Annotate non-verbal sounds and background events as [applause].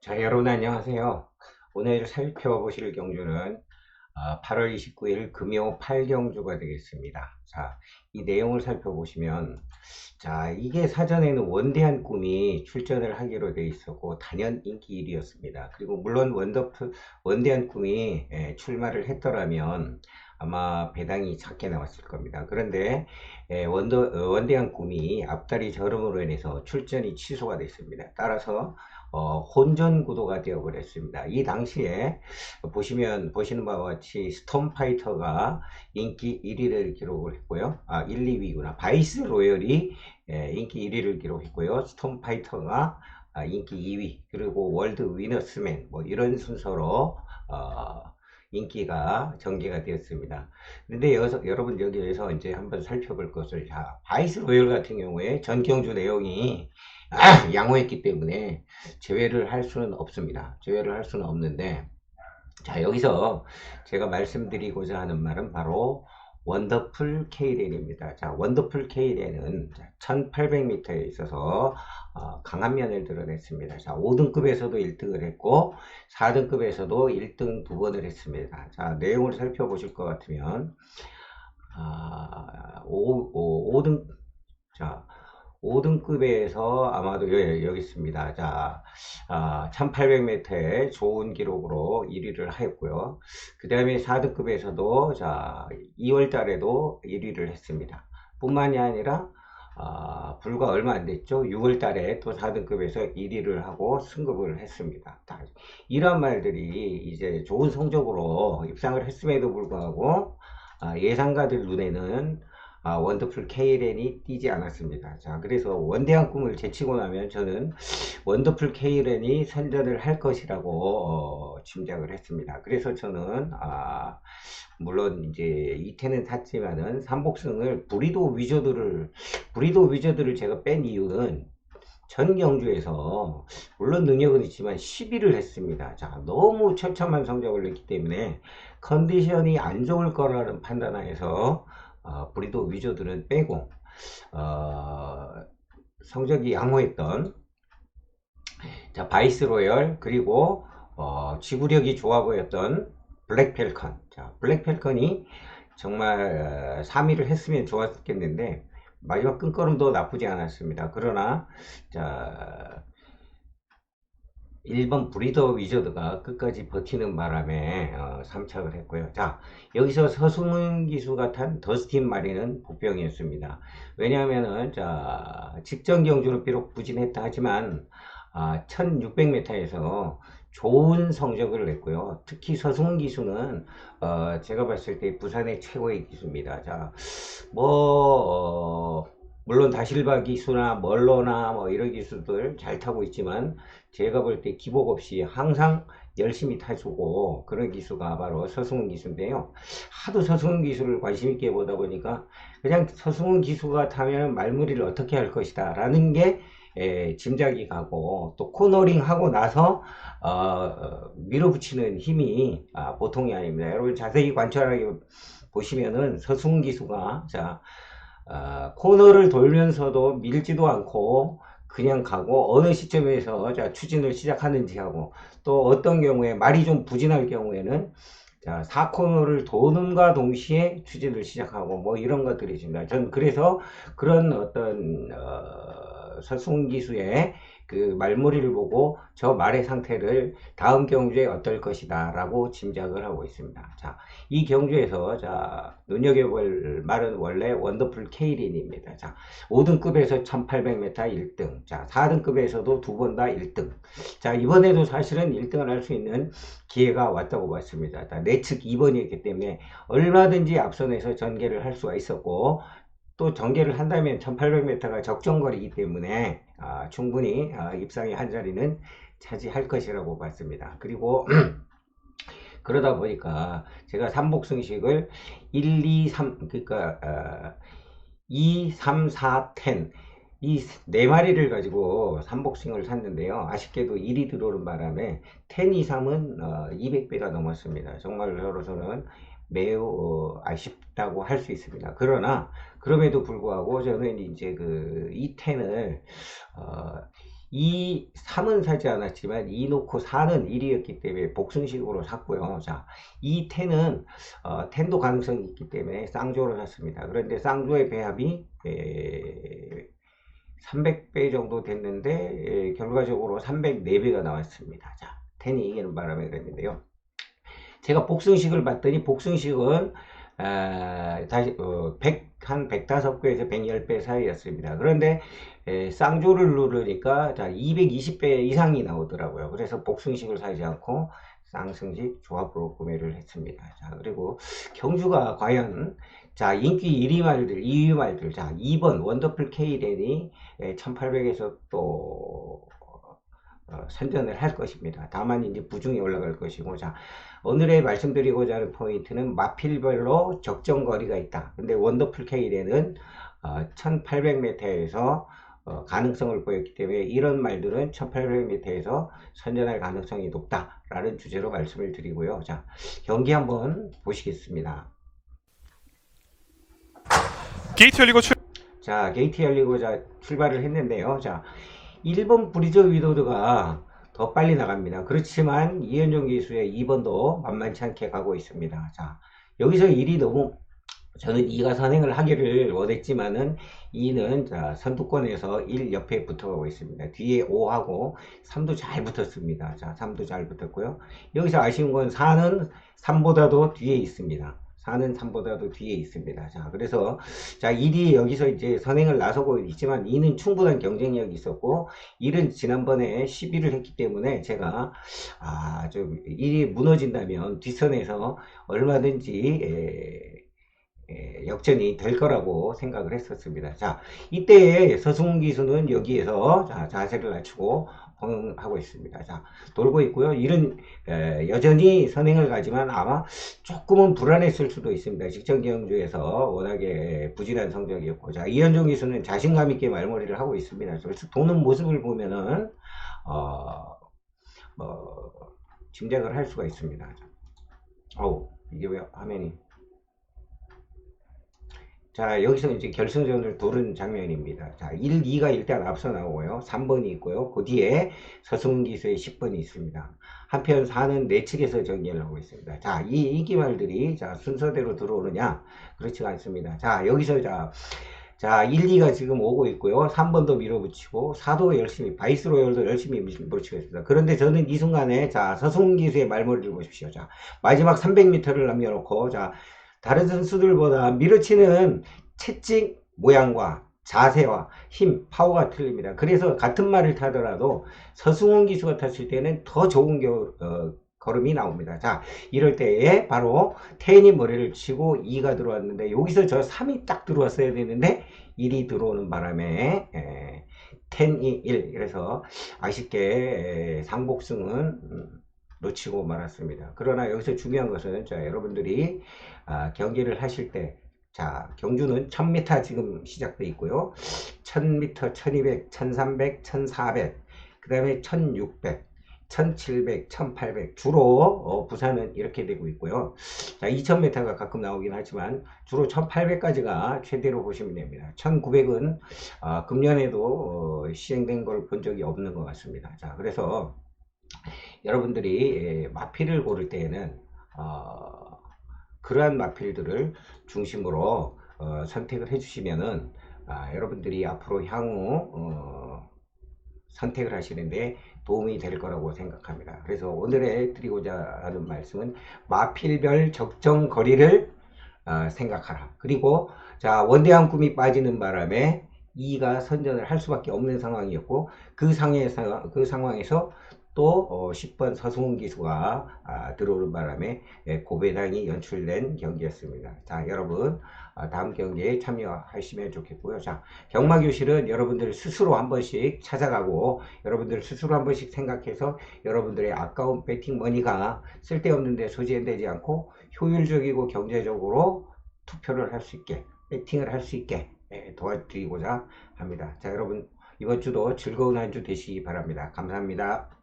자, 여러분 안녕하세요. 오늘 살펴보실 경주는 8월 29일 금요 8경주가 되겠습니다. 자, 이 내용을 살펴보시면 자, 이게 사전에는 원대한 꿈이 출전을 하기로 되어 있었고 단연 인기 1위였습니다. 그리고 물론 원더풀 원대한 꿈이 예, 출마를 했더라면 아마 배당이 작게 나왔을 겁니다. 그런데 예, 원더, 어, 원대한 꿈이 앞다리 저름으로 인해서 출전이 취소가 됐습니다. 따라서 어, 혼전 구도가 되어버렸습니다. 이 당시에 보시면 보시는 바와 같이 스톰파이터가 인기 1위를 기록을 했고요. 아 1, 2위구나. 바이스 로열이 예, 인기 1위를 기록했고요. 스톰파이터가 아, 인기 2위 그리고 월드 위너스맨 뭐 이런 순서로 어, 인기가 전개가 되었습니다. 그런데 여기서, 여러분 여기에서 이제 한번 살펴볼 것을 자 바이스 로열 같은 경우에 전 경주 내용이 [clears throat] 양호했기 때문에 제외를 할 수는 없습니다. 제외를 할 수는 없는데 자 여기서 제가 말씀드리고자 하는 말은 바로 원더풀 K렌입니다. 자, 원더풀 K렌은 1800m에 있어서 어, 강한 면을 드러냈습니다. 자, 5등급에서도 1등을 했고 4등급에서도 1등 두 번을 했습니다. 자, 내용을 살펴보실 것 같으면 아, 5, 5, 5등 자, 5등급에서 아마도 여기, 여기 있습니다. 자, 아, 1800m에 좋은 기록으로 1위를 하였고요. 그 다음에 4등급에서도 자, 2월 달에도 1위를 했습니다. 뿐만이 아니라 아, 불과 얼마 안 됐죠. 6월 달에 또 4등급에서 1위를 하고 승급을 했습니다. 이런 말들이 이제 좋은 성적으로 입상을 했음에도 불구하고 아, 예상가들 눈에는 아, 원더풀 K렌이 뛰지 않았습니다. 자, 그래서 원대한 꿈을 제치고 나면 저는 원더풀 K렌이 선전을 할 것이라고 어, 짐작을 했습니다. 그래서 저는 아, 물론 이제 이태는 탔지만은 삼복승을 브리도 위저드를 브리도 위저드를 제가 뺀 이유는 전 경주에서 물론 능력은 있지만 10위를 했습니다. 자, 너무 처참한 성적을 냈기 때문에 컨디션이 안 좋을 거라는 판단하에서 어, 브리도 위저들은 빼고 어, 성적이 양호했던 자 바이스 로열 그리고 어, 지구력이 좋아 보였던 블랙 펠컨. 자 블랙 펠컨이 정말 3위를 어, 했으면 좋았겠는데 마지막 끈걸음도 나쁘지 않았습니다. 그러나 자 1번 브리더 위저드가 끝까지 버티는 바람에 어, 3착을 했고요. 자 여기서 서승훈 기수가 탄 더스틴 마리는 복병이었습니다. 왜냐하면은 자 직전 경주로 비록 부진했다 하지만 아, 1600m에서 좋은 성적을 냈고요. 특히 서승훈 기수는 어, 제가 봤을 때 부산의 최고의 기수입니다. 자, 뭐 어, 물론 다실바 기수나 멀로나 뭐 이런 기수들 잘 타고 있지만 제가 볼 때 기복 없이 항상 열심히 타주고 그런 기수가 바로 서승훈 기수인데요. 하도 서승훈 기수를 관심 있게 보다 보니까 그냥 서승훈 기수가 타면 말무리를 어떻게 할 것이다 라는 게 에, 짐작이 가고 또 코너링 하고 나서 어, 밀어붙이는 힘이 아, 보통이 아닙니다. 여러분 자세히 관찰하게 보시면은 서승훈 기수가 자 어, 코너를 돌면서도 밀지도 않고 그냥 가고 어느 시점에서 자 추진을 시작하는지 하고 또 어떤 경우에 말이 좀 부진할 경우에는 자 4코너를 도는과 동시에 추진을 시작하고 뭐 이런 것들이 있습니다. 전 그래서 그런 어떤 어, 서승 기수의 그 말머리를 보고 저 말의 상태를 다음 경주에 어떨 것이다 라고 짐작을 하고 있습니다. 자, 이 경주에서 자, 눈여겨볼 말은 원래 원더풀 케이린입니다. 자, 5등급에서 1800m 1등. 자, 4등급에서도 두 번 다 1등. 자, 이번에도 사실은 1등을 할 수 있는 기회가 왔다고 봤습니다. 내측 2번이었기 때문에 얼마든지 앞선에서 전개를 할 수가 있었고 또 전개를 한다면 1800m가 적정거리이기 때문에 아, 충분히 아, 입상의 한 자리는 차지할 것이라고 봤습니다. 그리고 [clears throat] 그러다 보니까 제가 삼복승식을 1, 2, 3 그러니까 어, 2, 3, 4, 10 이 네 마리를 가지고 삼복싱을 샀는데요. 아쉽게도 1이 들어오는 바람에 10 이상은 어, 200배가 넘었습니다. 정말 저로서는 매우 어, 아쉽다고 할 수 있습니다. 그러나 그럼에도 불구하고 저는 이제 그 이텐을 어, 이 3은 사지 않았지만 2 놓고 4는 1이었기 때문에 복승식으로 샀고요. 자, 이 10은 어, 10도 가능성이 있기 때문에 쌍조로 샀습니다. 그런데 쌍조의 배합이 에, 300배 정도 됐는데 에, 결과적으로 304배가 나왔습니다. 자, 10이 이기는 바람에 그랬는데요. 제가 복승식을 봤더니 복승식은 아, 다시 어, 100, 한 105배에서 110배 사이였습니다. 그런데 에, 쌍조를 누르니까 자 220배 이상이 나오더라고요. 그래서 복승식을 사지 않고 쌍승식 조합으로 구매를 했습니다. 자 그리고 경주가 과연 자 인기 1위 말들 2위 말들 자 2번 원더풀 K랜이 1800에서 또 어, 선전을 할 것입니다. 다만 이제 부중에 올라갈 것이고 자 오늘의 말씀드리고자 하는 포인트는 마필별로 적정 거리가 있다. 근데 원더풀 K랜은 어, 1800m에서 어, 가능성을 보였기 때문에 이런 말들은 1800m에서 선전할 가능성이 높다라는 주제로 말씀을 드리고요. 자 경기 한번 보시겠습니다. 게이트 열리고 출 자, 게이트 열리고 자, 출발을 했는데요. 자, 1번 브리저 위도드가 더 빨리 나갑니다. 그렇지만 이현종 기수의 2번도 만만치 않게 가고 있습니다. 자, 여기서 1이 너무 저는 2가 선행을 하기를 원했지만은 2는 자, 선두권에서 1 옆에 붙어가고 있습니다. 뒤에 5하고 3도 잘 붙었습니다. 자, 3도 잘 붙었고요. 여기서 아쉬운 건 4는 3보다도 뒤에 있습니다. 4는 3보다도 뒤에 있습니다. 자, 그래서 자, 1이 여기서 이제 선행을 나서고 있지만 2는 충분한 경쟁력이 있었고 1은 지난번에 11을 했기 때문에 제가 아, 좀 1이 무너진다면 뒷선에서 얼마든지 에, 에, 역전이 될 거라고 생각을 했었습니다. 자, 이때 서승훈 기수는 여기에서 자, 자세를 낮추고 하고 있습니다. 자, 돌고 있고요. 이런 에, 여전히 선행을 가지만 아마 조금은 불안했을 수도 있습니다. 직전 경주에서 워낙에 부진한 성적이었고, 자 이현종 기수는 자신감 있게 말머리를 하고 있습니다. 그래서 도는 모습을 보면은 어, 뭐 짐작을 할 수가 있습니다. 어우 이게 왜 화면이 자, 여기서 이제 결승전을 두른 장면입니다. 자, 1, 2가 일단 앞서 나오고요. 3번이 있고요. 그 뒤에 서승훈 기수의 10번이 있습니다. 한편 4는 내 측에서 정리를 하고 있습니다. 자, 이 인기말들이 자, 순서대로 들어오느냐? 그렇지가 않습니다. 자, 여기서 자, 자, 1, 2가 지금 오고 있고요. 3번도 밀어붙이고, 4도 열심히, 바이스로열도 열심히 밀어붙이고 있습니다. 그런데 저는 이 순간에, 자, 서승훈 기수의 말머리를 보십시오. 자, 마지막 300m를 남겨놓고, 자, 다른 선수들보다 밀어치는 채찍 모양과 자세와 힘, 파워가 틀립니다. 그래서 같은 말을 타더라도 서승훈 기수가 탔을 때는 더 좋은 겨, 어, 걸음이 나옵니다. 자, 이럴 때에 바로 태인이 머리를 치고 2가 들어왔는데 여기서 저 3이 딱 들어왔어야 되는데 1이 들어오는 바람에 에, 10이 1 그래서 아쉽게 에, 상복승은 음, 놓치고 말았습니다. 그러나 여기서 중요한 것은 자 여러분들이 아, 경기를 하실 때 자, 경주는 1000m 지금 시작돼 있고요. 1000m, 1200, 1300, 1400, 그 다음에 1600, 1700, 1800 주로 어, 부산은 이렇게 되고 있고요. 자, 2000m가 가끔 나오긴 하지만 주로 1800까지가 최대로 보시면 됩니다. 1900은 어, 금년에도 어, 시행된 걸 본 적이 없는 것 같습니다. 자, 그래서 여러분들이 예, 마피를 고를 때에는 어, 그러한 마필들을 중심으로 어, 선택을 해주시면은 아, 여러분들이 앞으로 향후 어, 선택을 하시는데 도움이 될 거라고 생각합니다. 그래서 오늘에 드리고자 하는 말씀은 마필별 적정 거리를 어, 생각하라. 그리고 자 원대한 꿈이 빠지는 바람에 2가 선전을 할 수밖에 없는 상황이었고 그 상황에서 그 상황에서 또 어, 10번 서승훈 기수가 아, 들어오는 바람에 예, 고배당이 연출된 경기였습니다. 자 여러분 아, 다음 경기에 참여하시면 좋겠고요. 자 경마교실은 여러분들 스스로 한 번씩 찾아가고 여러분들 스스로 한 번씩 생각해서 여러분들의 아까운 배팅 머니가 쓸데없는 데 소진되지 않고 효율적이고 경제적으로 투표를 할 수 있게 배팅을 할 수 있게 예, 도와드리고자 합니다. 자 여러분 이번 주도 즐거운 한 주 되시기 바랍니다. 감사합니다.